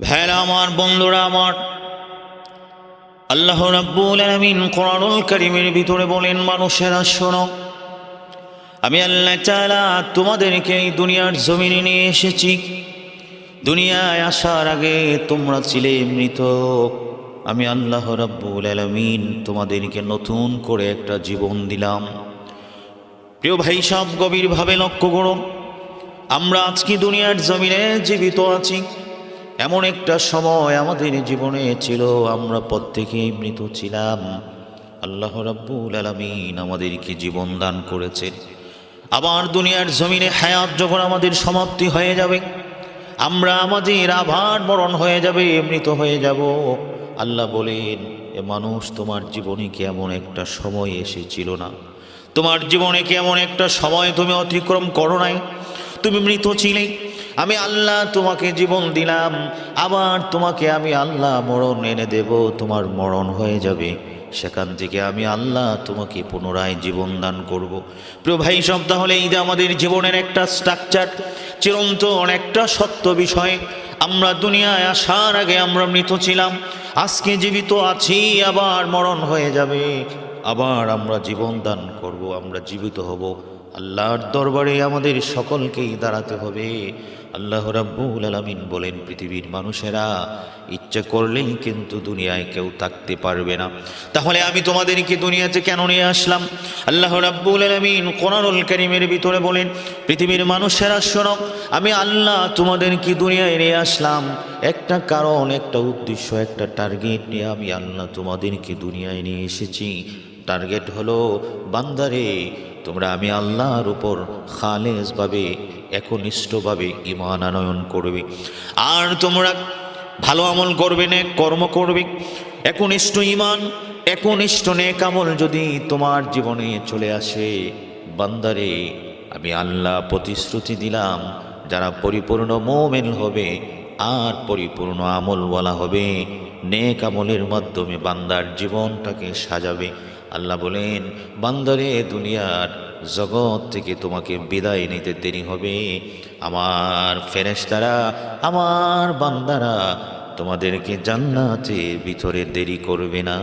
ভাইরা আমার, বন্ধুরা আমার, আল্লাহ রাব্বুল আলামিন কোরআনুল কারীমের ভিতরে বলেন, মানুষেরা শোনো, আমি আল্লাহ তাআলা তোমাদেরকে এই দুনিয়ার জমিনে নিয়ে এসেছি। দুনিয়ায় আসার আগে তোমরা ছিলে মৃত। আমি আল্লাহ রাব্বুল আলামিন তোমাদেরকে নতুন করে একটা জীবন দিলাম। প্রিয় ভাই সব গভীরভাবে লক্ষ্য করুন আমরা আজকে দুনিয়ার জমিনে জীবিত আছি। এমন একটা সময় আমাদের জীবনে ছিল, আমরা প্রত্যেকেই মৃত ছিলাম। আল্লাহ রাব্বুল আলামিন আমাদেরকে জীবন দান করেছেন। আবার দুনিয়ার জমিনে হায়াত যখন আমাদের সমাপ্তি হয়ে যাবে, আমরা আমাদের আভার মরণ হয়ে যাবে, মৃত হয়ে যাব। আল্লাহ বলেন, এ মানুষ, তোমার জীবনে কি এমন একটা সময় এসেছিল না। তোমার জীবনে কি এমন একটা সময় তুমি অতিক্রম করো নাই। তুমি মৃত ছিলে আমি আল্লাহ তোমাকে জীবন দিলাম, আবার তোমাকে আমি আল্লাহ মরণ এনে দেব, তোমার মরণ হয়ে যাবে। সেখান থেকে আমি আল্লাহ তোমাকে পুনরায় জীবন দান করব। প্রিয় ভাই, সব তাহলে ঈদ আমাদের জীবনের একটা স্ট্রাকচার চিরন্তন একটা সত্য বিষয়। আমরা দুনিয়ায় আসার আগে আমরা মৃত ছিলাম, আজকে জীবিত আছি, আবার মরণ হয়ে যাবে। আবার আমরা জীবন দান করব, আমরা জীবিত হব। আল্লাহর দরবারে আমাদের সকলকেই দাঁড়াতে হবে। আল্লাহ রাব্বুল আলামিন বলেন, পৃথিবীর মানুষেরা ইচ্ছা করলেই কিন্তু দুনিয়ায় কেউ থাকতে পারবে না। তাহলে আমি তোমাদেরকে দুনিয়াতে কেন নিয়ে আসলাম? আল্লাহ রাব্বুল আলামিন কোরআনুল কারীমের ভিতরে বলেন, পৃথিবীর মানুষেরা শোনো, আমি আল্লাহ তোমাদেরকে দুনিয়ায় নিয়ে আসলাম। একটা কারণ, একটা উদ্দেশ্য, একটা টার্গেট নিয়ে আমি আল্লাহ তোমাদেরকে দুনিয়ায় নিয়ে এসেছি। টার্গেট হলো, বান্দারে তোমরা আমি আল্লাহর উপর খালেজভাবে, একনিষ্ঠভাবে ইমান আনয়ন করবে। আর তোমরা ভালো আমল করবে না কর্ম করবে। একনিষ্ঠ ইমান একনিষ্ঠ নেক আমল যদি তোমার জীবনে চলে আসে, বান্দারে, আমি আল্লাহ প্রতিশ্রুতি দিলাম, যারা পরিপূর্ণ মোমেন হবে, আর পরিপূর্ণ আমল বলা হবে, নেক আমলের মাধ্যমে বান্দার জীবনটাকে সাজাবে। আল্লাহ বলেন, বান্দরে, দুনিয়ার জগৎ থেকে তোমাকে বিদায় নিতে দেরি হবে। আমার ফেরেশতারা, আমার বান্দারা তোমাদেরকে জান্নাতে ভিতরে দেরি করবে না।